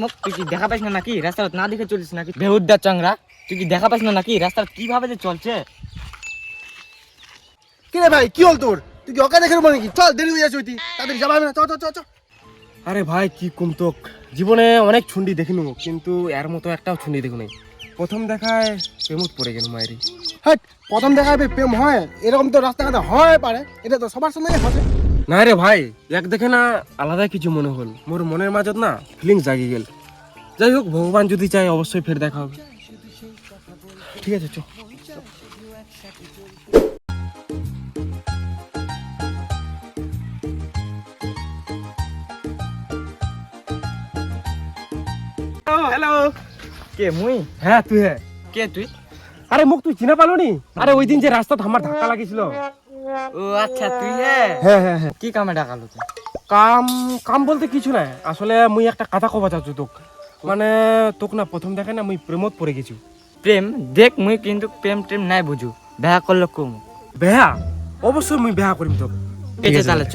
তাহলে তুই কি দেখা পাইস না নাকি? রাস্তা না দেখে চলিস নাকি? বেহুদ্দা চাংরা তুই কি দেখা পাইস না নাকি? রাস্তা কীভাবে যে চলছে? কি রে ভাই কি হল তোর তুই কি অকা দেখে রুমা নাকি? চল দেরি হয়ে যাচ্ছে তাড়াতাড়ি যাবা না। চ চ চ চ। আরে ভাই কি কুমতক জীবনে অনেক ছুন্ডি দেখিনু কিন্তু এর মতো একটাও ছুন্ডি দেখু নাই। প্রথম দেখায় প্রেমত পড়ে গেল মায়েরি হাট প্রথম দেখা হবে প্রেম হয়। এরকম তো রাস্তাঘাটে হয় পারে এটা তো সবার সঙ্গে হচ্ছে না রে ভাই এক দেখে না আলাদা কিছু মনে হল। মোর মনের মাঝত না ফিলিংস জাগি গেল। যাই হোক ভগবান যদি চায় অবশ্যই ফের দেখা হবে। ঠিক আছে চ হ্যালো কে মুই? হ্যাঁ তুই হ্যাঁ কে তুই? আরে মুখ তুই চিনা পালো নি আরে ওই দিন যে রাস্তা আমার ধাক্কা লাগিয়েছিল ও আচ্ছা তুই হ্যাঁ হ্যাঁ হ্যাঁ। কি কামে ডাকালো তুই? কাম কাম বলতে কিছু নাই। আসলে মুই একটা কথা কবা চাচ্ছু তোক। মানে তোক না প্রথম দেখে না মুই প্রেমত পড়ে গেছি। প্রেম? দেখ মুই কিন্তু প্রেম টেম নাই বুঝু। বেহা করল কম বেহা? অবশ্যই মুই বেহা করিম তোক। এই যে তাহলে চ।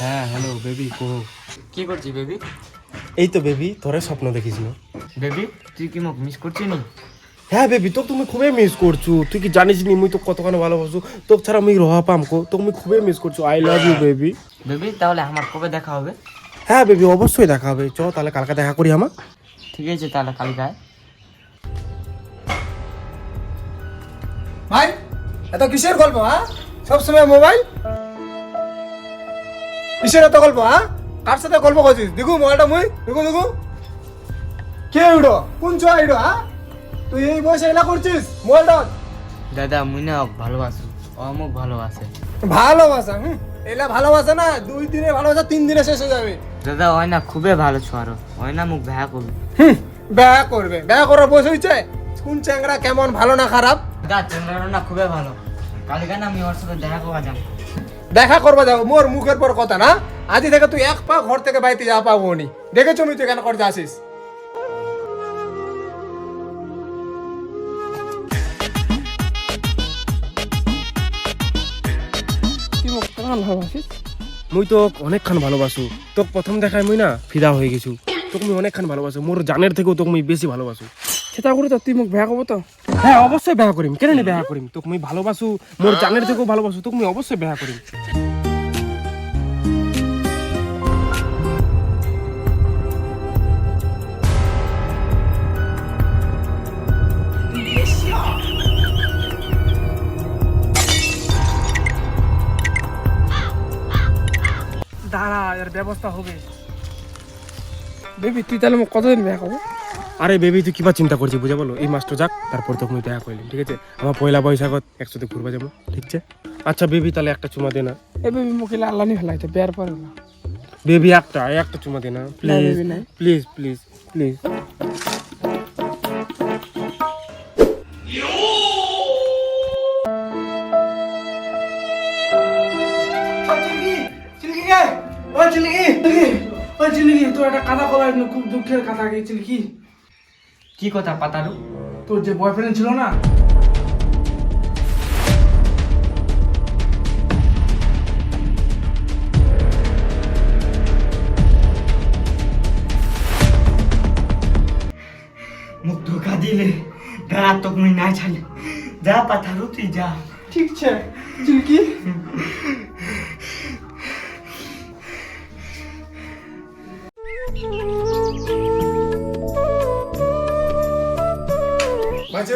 হ্যাঁ হ্যালো বেবি কো। কি করছিস বেবি এই তো বেবি তোরে স্বপ্ন দেখিস না। বেবি তুই কি মোক মিস করছিস নি? হ্যাঁ বেবি তোক তুমি খুবই মিস করছ। তুই কি জানিস নি মুই তো কতখানি ভালোবাসো? তোক ছাড়া মুই রহা পাম কো। তোক মুই খুবই মিস করছ। I love you baby baby তাহলে আমার কবে দেখা হবে? হ্যাঁ বেবি অবশ্যই দেখা হবে। চ তাহলে কালকে দেখা করি আমার ঠিক আছে তাহলে কালকায় ভাই এত কিসের গল্প হ্যাঁ? সবসময় মোবাইল কিসের এত গল্প হ্যাঁ কার সাথে গল্প করছিস? দেখু মোবাইলটা মুই দেখু দেখু। কে উড়ো কোন চোয়া ইড়ো হ্যাঁ তুই এই বয়সে এলা করছিস? মোবাইলটা দাদা মুই না ভালোবাসু। ও মোক ভালোবাসে। ভালোবাসা হুম? এলা ভালোবাসা না দুই দিনে ভালোবাসা তিন দিনে শেষ হয়ে যাবে। দাদা ওই না খুবই ভালো ছোয়ারো ওই না মুখ দেখা করবে। হুম ব্যয় করবে। ব্যয় করার বসে হয়েছে? কোন চ্যাংরা কেমন ভালো না খারাপ? দাদা চন্দ্রটা না খুবই ভালো। কালকে আমি ওর সাথে দেখা করবা যাম দেখা করবা যাব মোর মুখের পর কথা না? আজ থেকে তুই এক পা ঘর থেকে বাইতে যা পাবো নি দেখেছ আমি তুই কেন করতে আসিস? মুই তো অনেকখান ভালোবাসু। তোক প্রথম দেখায় মুই না ফিদা হয়ে গেছু। তোকে মুই অনেকখান ভালোবাসু। মোর জানের থেকেও তোকে মুই বেশি ভালোবাসু। সেটা করে তো তুই মুখ ভেয়া করব তো। হ্যাঁ অবশ্যই বেহা করিম। কেন বেহা করিম? তোকে মুই ভালোবাসু মোর জানের থেকেও ভালোবাসু তোকে মুই অবশ্যই বেহা করিম। দাঁড়া এর ব্যবস্থা হবে। বেবি তুই তাহলে মুখ কতদিন ভেয়া করব আরে বেবি তুই কিবা চিন্তা করছিস বুঝে বলো? এই মাসটা যাক তারপর মুই দেখা করিলাম ঠিক আছে? আমার পয়লা বৈশাখত একসাথে ঘুরবা যাব ঠিক আছে? আচ্ছা বেবি তাহলে একটা চুমা দে না। এ বেবি মুখে আল্লাহ নি ফেলাইতে বেয়ার পরে না। বেবি একটা একটা চুমা দে না। প্লিজ। Please please please. তোর একটা কথা বলার জন্য খুব দুঃখের কথা গিয়েছিল কি কি কথা পাতালু? তোর যে বয়ফ্রেন্ড ছিল না? মুখ ধোকা দিলে দাঁড়া তোকে মুই না ছাড়লে। যা পাতালু তুই যা। ঠিক আছে চিলকি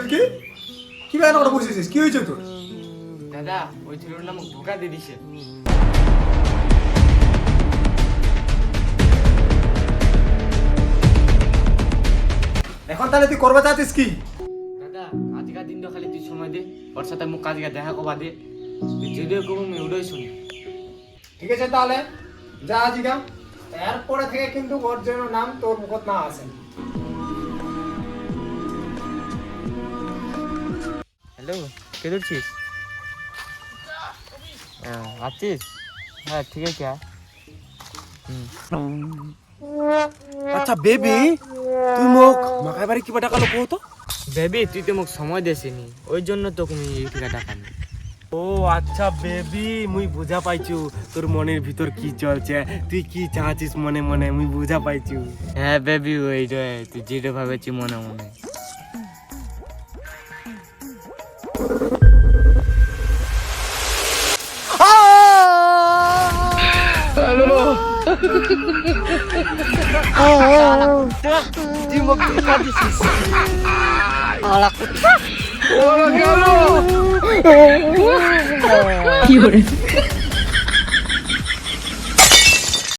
চিলকি কি? ব্যাপার ওটা বসেছিস কি হয়েছে তোর? দাদা ওই ছেলেটা মুখ ধোকা দিয়ে দিছে। এখন তাহলে তুই করবা চাচ্ছিস কি? দাদা আজকের দিনটা খালি তুই সময় দে। ওর সাথে মুখ আজকে দেখা করবা দে। তুই যদিও কবো আমি ওটাই শুনি। ঠিক আছে তাহলে যা আজিকা। এরপরে থেকে কিন্তু ওর যেন নাম তোর মুখত না আসে। হ্যালো কে ধরছিস? আছিস হ্যাঁ ঠিক আছে আচ্ছা বেবি তুই মোক মাকাই বাড়ি কিবা টাকা লোক তো? বেবি তুই তো মোক সময় দেসিনি ওই জন্য তোকে আমি এই টাকা টাকানি ও আচ্ছা বেবি মুই বুঝা পাইছু তোর মনের ভিতর কি চলছে তুই কি চাচ্ছিস মনে মনে মুই বুঝা পাইছু। হ্যাঁ বেবি ওই তুই যেটা ভাবেছি মনে মনে। Halo. Di Mekah di sisi. Alak. Orang galau. Pure.